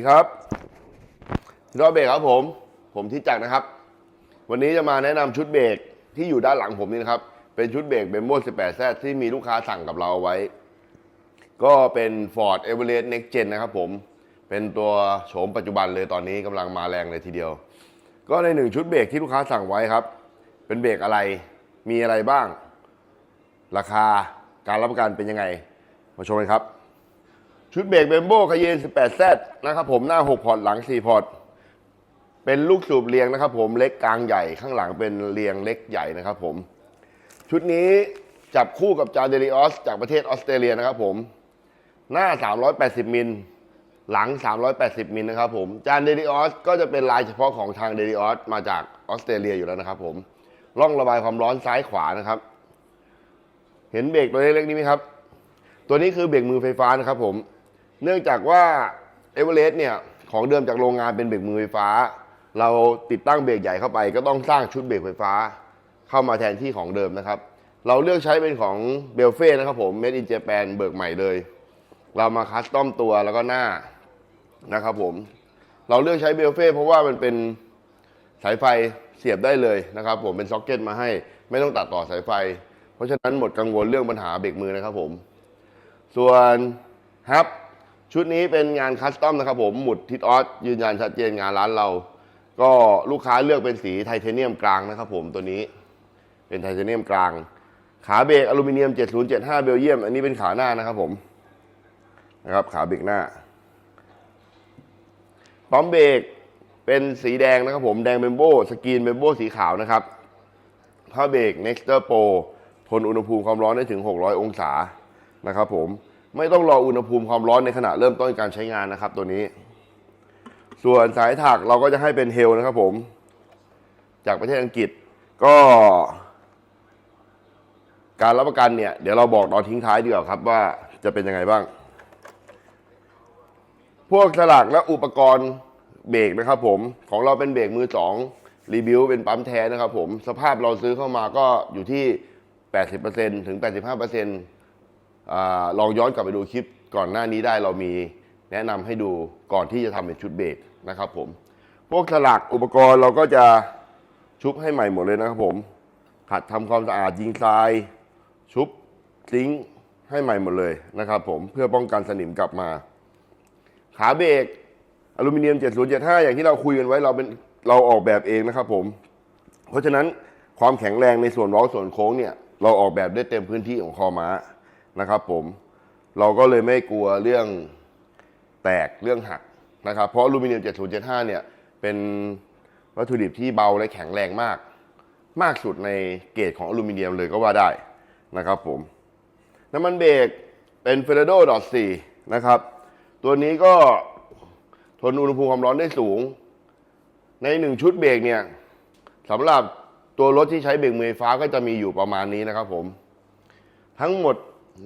สวัสดีครับรอบเบรกครับผม ผมทิศจักรนะครับ วันนี้จะมาแนะนำชุดเบรกที่อยู่ด้านหลังผมนี่นะครับ เป็นชุดเบรกเบมโบ18 z ที่มีลูกค้าสั่งกับเราเอาไว้ ก็เป็น Ford Everest Next Gen นะครับผม เป็นตัวโฉมปัจจุบันเลยตอนนี้กำลังมาแรงเลยทีเดียว ก็ในหนึ่งชุดเบรกที่ลูกค้าสั่งไว้ครับ เป็นเบรกอะไร มีอะไรบ้าง ราคา การรับประกันเป็นยังไง มาชมกันครับ ชุดเบรกเบมโบคาเยน 18Z นะครับผมหน้า 6 พอร์ตหลัง 4 พอร์ต เป็นลูกสูบเรียงนะครับผมเล็กกลางใหญ่ข้างหลังเป็นเรียงเล็กใหญ่นะครับผม ชุดนี้จับคู่กับจาเดริออสจากประเทศออสเตรเลียนะครับผม หน้า 380 มิล หลัง 380 มิลนะครับผมจานเดริออสก็จะเป็นลายเฉพาะของทางเดริออสมาจากออสเตรเลียอยู่แล้วนะครับผมร่องระบายความร้อนซ้ายขวานะครับ เห็นเบรกตัวเล็กๆนี้ไหมครับ ตัวนี้คือเบรกมือไฟฟ้านะครับผม เนื่องจากว่าเอเวอเรสต์เนี่ยของเดิมจากโรงงานเป็นเบรกมือไฟฟ้า เราติดตั้งเบรกใหญ่เข้าไป ก็ต้องสร้างชุดเบรกไฟฟ้า เข้ามาแทนที่ของเดิมนะครับ เราเลือกใช้เป็นของเบลเฟ่นะครับผม Made in Japan เบิกใหม่เลย เรามาคัสตอมตัวแล้วก็หน้านะครับผมเราเลือกใช้เบลเฟ่เพราะว่ามันเป็นสายไฟเสียบได้เลยนะครับ ผมเป็นซ็อกเก็ตมาให้ ไม่ต้องตัดต่อสายไฟ เพราะฉะนั้นหมดกังวลเรื่องปัญหาเบรกมือนะครับผม ส่วนฮับ ชุดนี้เป็นงานคัสตอมนะครับผมหมุดทิศออสยืนยันชัดเจนงานร้านเรา ก็ลูกค้าเลือกเป็นสีไทเทเนียมกลางนะครับผมตัวนี้เป็นไทเทเนียมกลาง ขาเบรกอลูมิเนียม 7075 เบลเยียม อันนี้เป็นขาหน้านะครับผมนะครับขาเบรกหน้าปั๊มเบรกเป็นสีแดงนะครับผมแดงเบมโบสกรีนเบมโบสีขาวนะครับผ้าเบรก Nexter Pro ทนอุณหภูมิความร้อนได้ถึง 600 องศานะครับผม ไม่ต้องรออุณหภูมิความร้อนในขณะเริ่มต้นการใช้งานนะครับตัวนี้ ส่วนสายถักเราก็จะให้เป็นเฮลนะครับผม จากประเทศอังกฤษก็ การรับประกันเนี่ย เดี๋ยวเราบอกตอนทิ้งท้ายดีกว่าครับว่าจะเป็นยังไงบ้าง พวกสลักและอุปกรณ์เบรกนะครับผม ของเราเป็นเบรกมือสองรีวิวเป็นปั๊มแท้นะครับผม สภาพเราซื้อเข้ามาก็อยู่ที่ 80%ถึง 85% ลองย้อนกลับไปดูคลิปก่อนหน้านี้ได้เรามีแนะนำให้ดูก่อนที่จะทำเป็นชุดเบรกนะครับผม พวกสลักอุปกรณ์เราก็จะชุบให้ใหม่หมดเลยนะครับผมขัดทำความสะอาดยิงทราย ชุบซิงให้ใหม่หมดเลยนะครับผมเพื่อป้องกันสนิมกลับมา ขาเบรกอลูมิเนียม 7075 อย่างที่เราคุยกันไว้เราเป็นเราออกแบบเองนะครับผม เพราะฉะนั้นความแข็งแรงในส่วนเว้าส่วนโค้งเนี่ยเราออกแบบได้เต็มพื้นที่ของคอม้า นะครับผมเราก็เลยไม่กลัวเรื่องแตกเรื่องหักนะครับ เพราะอลูมิเนียม 7075 เนี่ย เป็นวัตถุดิบที่เบาและแข็งแรงมาก มากสุดในเกรดของอลูมิเนียมเลยก็ว่าได้นะครับผมน้ำมันเบรกเป็น f e r r a d o .4 นะครับ ตัวนี้ก็ทนอุณหภูมิความร้อนได้สูง ในหนึ่งชุดเบรกเนี่ยสำหรับตัวรถที่ใช้เบรกมือไฟฟ้าก็จะมีอยู่ประมาณนี้นะครับผม ทั้งหมด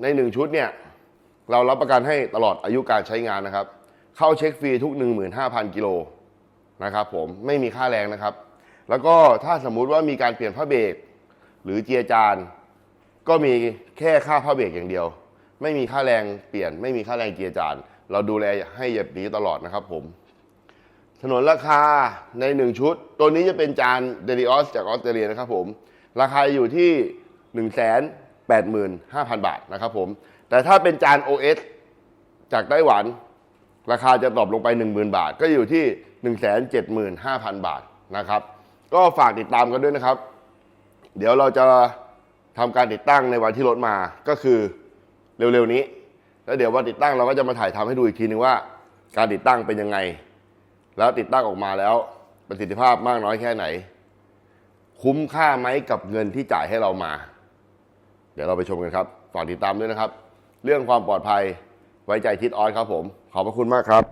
ในหนึ่งชุดเนี่ยเรารับประกันให้ตลอดอายุการใช้งานนะครับ เข้าเช็คฟรีทุก 15,000 กิโลนะครับผมไม่มีค่าแรงนะครับ แล้วก็ถ้าสมมุติว่ามีการเปลี่ยนผ้าเบรกหรือเจียจานก็มีแค่ค่าผ้าเบรกอย่างเดียว ไม่มีค่าแรงเปลี่ยน ไม่มีค่าแรงเกียร์จานเราดูแลให้แบบนี้ตลอดนะครับผมถนนราคาในหนึ่งชุด ตัวนี้จะเป็นจานเดลิออสจากออสเตรเลียนะครับผม ราคาอยู่ที่ 1 8 5 0 0 0 บาทนะครับผม แต่ถ้าเป็นจาน OS จากไต้หวัน ราคาจะตอบลงไป 10,000 บาท ก็อยู่ที่ 175,000 บาทนะครับ ก็ฝากติดตามกันด้วยนะครับ เดี๋ยวเราจะทำการติดตั้งในวันที่รถมาก็คือเร็วๆนี้ แล้วเดี๋ยววันติดตั้งเราก็จะมาถ่ายทำให้ดูอีกทีนึงว่า การติดตั้งเป็นยังไง แล้วติดตั้งออกมาแล้วประสิทธิภาพมากน้อยแค่ไหน คุ้มค่าไหมกับเงินที่จ่ายให้เรามา เดี๋ยวเราไปชมกันครับฝากติดตามด้วยนะครับ เรื่องความปลอดภัยไว้ใจทิศออสครับผม ขอบพระคุณมากครับ